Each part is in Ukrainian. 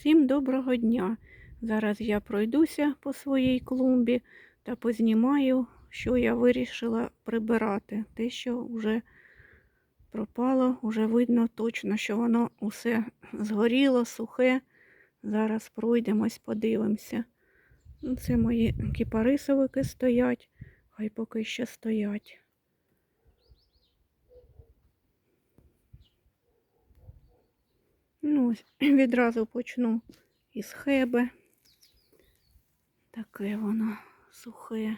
Всім доброго дня! Зараз я пройдуся по своїй клумбі та познімаю, що я вирішила прибирати. Те, що вже пропало, вже видно точно, що воно усе згоріло, сухе. Зараз пройдемось, подивимося. Ну, Це мої кіпарисовики стоять, хай поки що стоять. Ну, ось відразу почну із хеби. Таке воно сухе.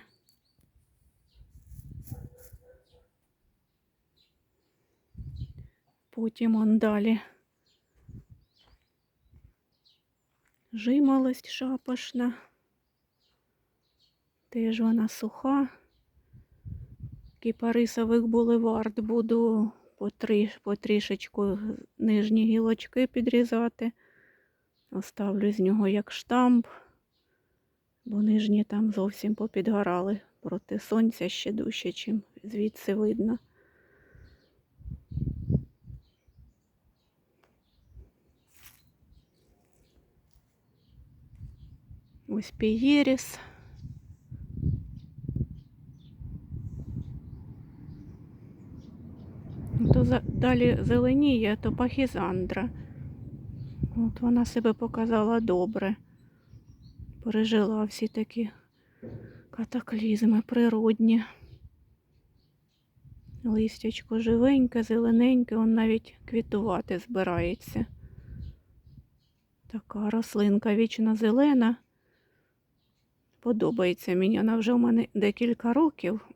Потім он далі. Жимолость шапошна. Теж вона суха. Кіпарисових булевард буду потрішечку нижні гілочки підрізати. Оставлю з нього як штамп, бо нижні там зовсім попідгорали проти сонця ще дужче, чим звідси видно. Ось пієріс. То за- далі зеленіє, то пахізандра. От вона себе показала добре. Пережила всі такі катаклізми природні. Листячко живеньке, зелененьке, он навіть квітувати збирається. Така рослинка вічно зелена. Подобається мені. Вона вже у мене декілька років.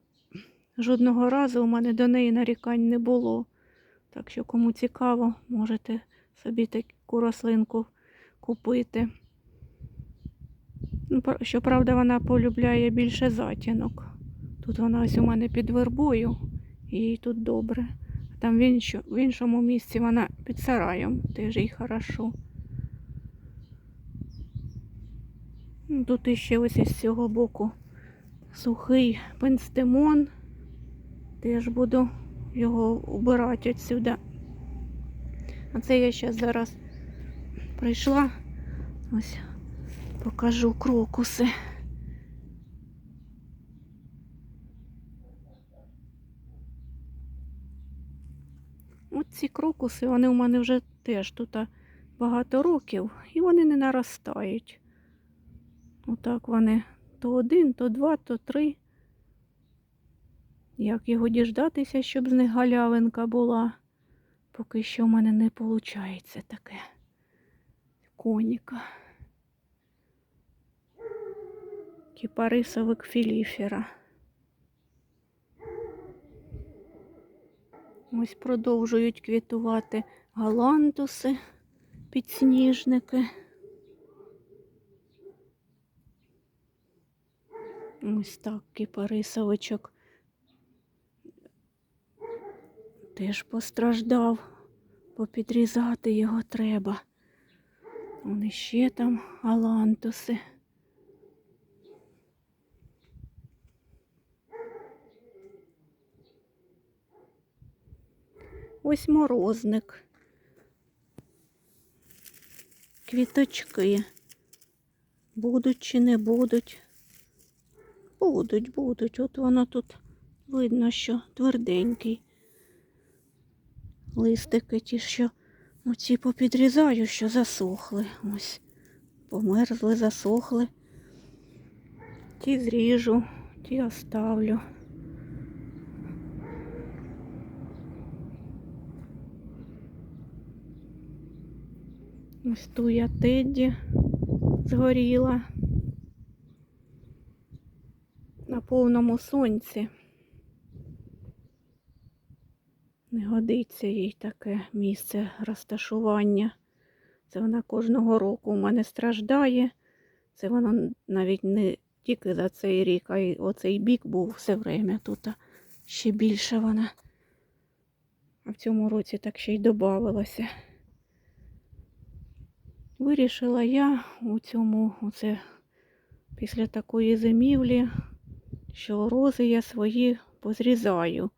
Жодного разу у мене до неї нарікань не було. Так що, кому цікаво, можете собі таку рослинку купити. Ну, Щоправда, вона полюбляє більше затінок. Тут вона ось у мене під вербою, їй тут добре. А там в, іншому місці вона під сараєм, теж їй хорошо. Ну, Тут іще ось із цього боку сухий пенстемон. Теж буду його убирати відсюди. А це я ще зараз прийшла. Ось покажу крокуси. От ці крокуси, вони у мене вже теж тут багато років, і вони не наростають. Отак вони то один, то два, то три. Як його діждатися, щоб з них галявинка була, поки що в мене не виходить таке коніка. Кіпарисовик філіфера. Ось продовжують квітувати галантуси, підсніжники. Ось так кіпарисовичок теж постраждав, попідрізати його треба. Вон ще там алантуси. Ось морозник. Квіточки. Будуть чи не будуть? Будуть, будуть. От воно тут видно, що тверденький. Листики ті, що оці попідрізаю, що засохли. Ось. Померзли, засохли. Ті зріжу, ті оставлю. Ось ту я Тедді згоріла на повному сонці. Не годиться їй таке місце розташування. Це вона кожного року у мене страждає. Це вона навіть не тільки за цей рік, а й оцей бік був все время тут. Ще більше вона. А в цьому році так ще й додавалося. Вирішила я у цьому, оце після такої зимівлі, що рози я свої позрізаю.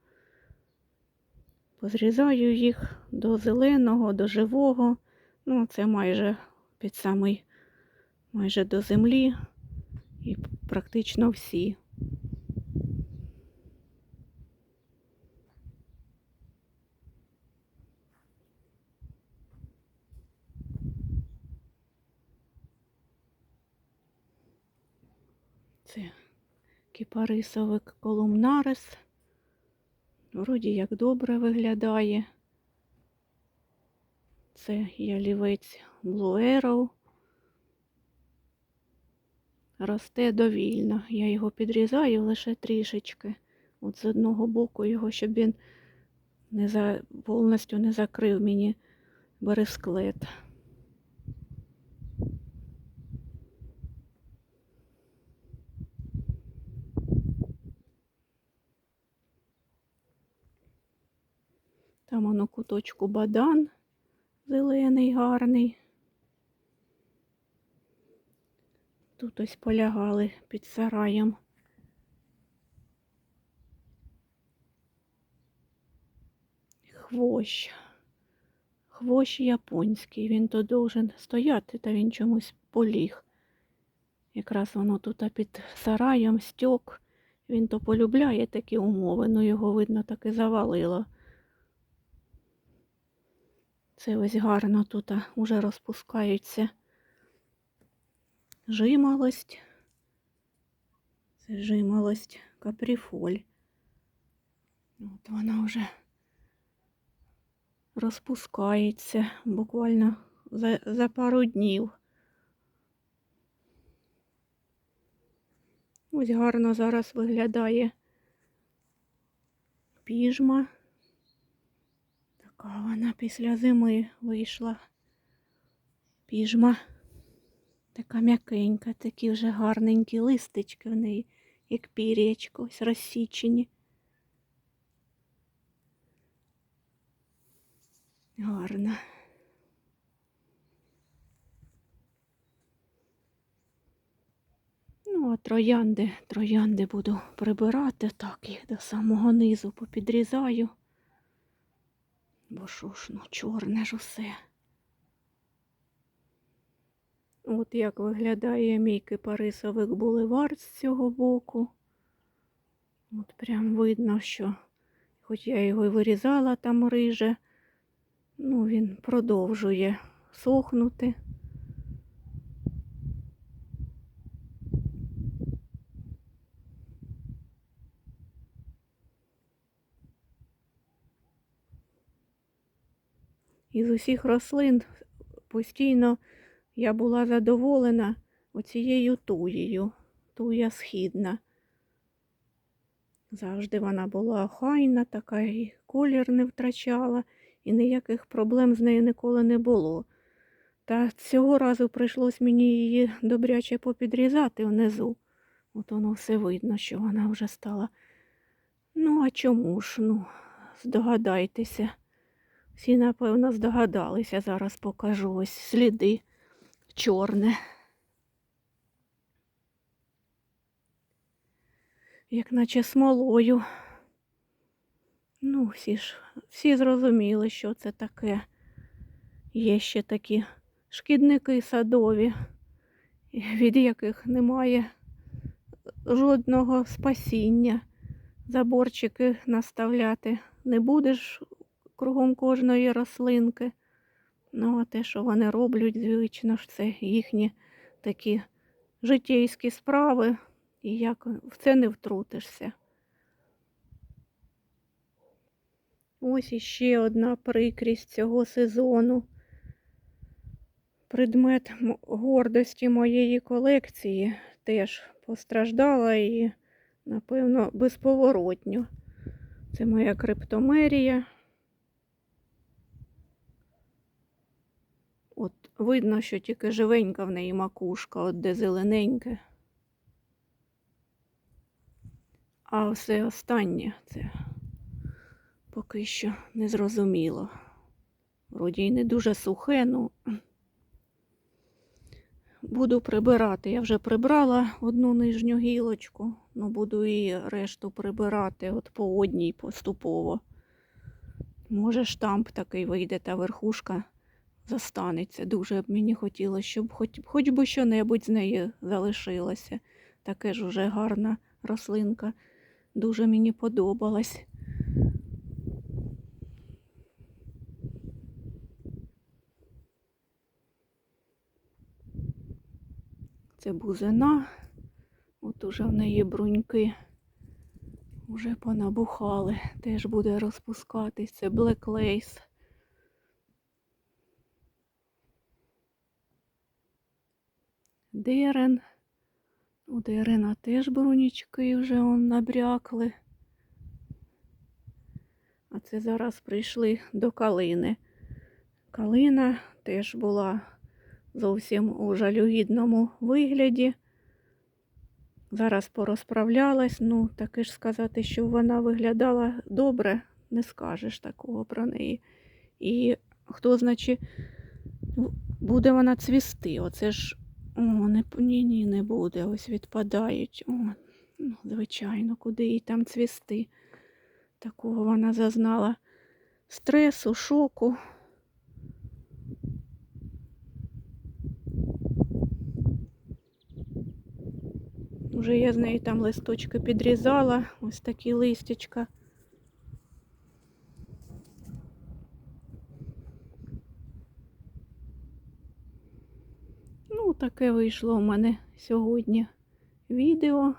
Позрізаю їх до зеленого, до живого. Ну, це майже під самий майже до землі і практично всі. Це кіпарисовик колумнарис. Вроді як добре виглядає. Це ялівець Blue Arrow. Росте довільно. Я його підрізаю лише трішечки. От з одного боку його, щоб він не за, повністю не закрив мені бересклет. Там воно куточку бадан зелений, гарний. Тут ось полягали під сараєм. Хвощ. Хвощ японський. Він то должен стояти, та він чомусь поліг. Якраз воно тут під сараєм стьок. Він то полюбляє такі умови, ну його, видно, таки завалило. Це ось гарно тут уже розпускаються жимолость. Це жимолость каприфоль. От вона вже розпускається буквально за, за пару днів. Ось гарно зараз виглядає піжма. Така вона після зими вийшла. Піжма. Така м'якенька, такі вже гарненькі листочки в неї, як пір'ячко, ось розсічені. Гарно. Ну, а троянди, троянди буду прибирати, так їх до самого низу попідрізаю. Бо що ж, ну, чорне ж усе. От як виглядає мій кипарисовик булевар з цього боку. От прям видно, що хоч я його і вирізала там риже, ну він продовжує сохнути. Із усіх рослин постійно я була задоволена оцією туєю, туя східна. Завжди вона була охайна, така і колір не втрачала, і ніяких проблем з нею ніколи не було. Та цього разу прийшлось мені її добряче попідрізати внизу. От воно все видно, що вона вже стала. Ну, а чому ж? Ну, здогадайтеся. Всі, напевно, здогадалися. Зараз покажу ось сліди чорне. Як наче смолою. Ну, всі ж всі зрозуміли, що це таке. Є ще такі шкідники садові, від яких немає жодного спасіння. Заборчики наставляти не будеш кругом кожної рослинки. Ну, а те, що вони роблять, звично ж, це їхні такі житейські справи, і як в це не втрутишся. Ось іще одна прикрість цього сезону. Предмет гордості моєї колекції теж постраждала і, напевно, безповоротньо. Це моя криптомерія. От видно, що тільки живенька в неї макушка, от де зелененьке. А все останнє це поки що не зрозуміло. Вроді й не дуже сухе, ну буду прибирати. Я вже прибрала одну нижню гілочку, ну буду і решту прибирати от по одній поступово. Може, штамп такий вийде, та верхушка застанеться. Дуже б мені хотілося, щоб хоч, хоч би що-небудь з неї залишилося. Таке ж уже гарна рослинка. Дуже мені подобалась. Це бузина. От уже в неї бруньки вже понабухали. Теж буде розпускатись. Це Black Дерен. У дерена теж брунічки вже он набрякли. А це зараз прийшли до калини. Калина теж була зовсім у жалюгідному вигляді. Зараз порозправлялась, ну таки ж сказати, що вона виглядала добре, не скажеш такого про неї. І хто, значить, буде вона цвісти. Оце ж не, ні, ні, не буде. Ось відпадають. О, ну, звичайно, куди їй там цвісти. Такого вона зазнала стресу, шоку. Уже я з неї там листочки підрізала, ось такі листячка. Ну, таке вийшло у мене сьогодні відео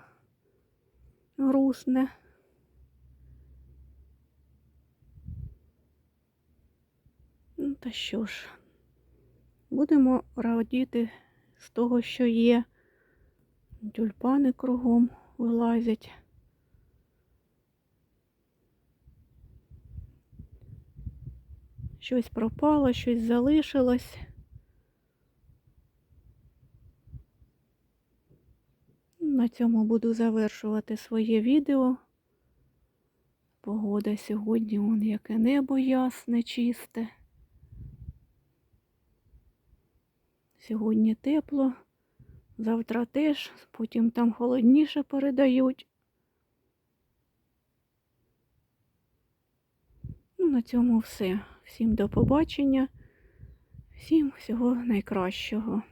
грустне. Ну, та що ж, будемо радіти з того, що є. Тюльпани кругом вилазять. Щось пропало, щось залишилось. На цьому буду завершувати своє відео. Погода сьогодні, вон яке небо ясне, чисте. Сьогодні тепло. Завтра теж, потім там холодніше передають. Ну, на цьому все. Всім до побачення, всім всього найкращого.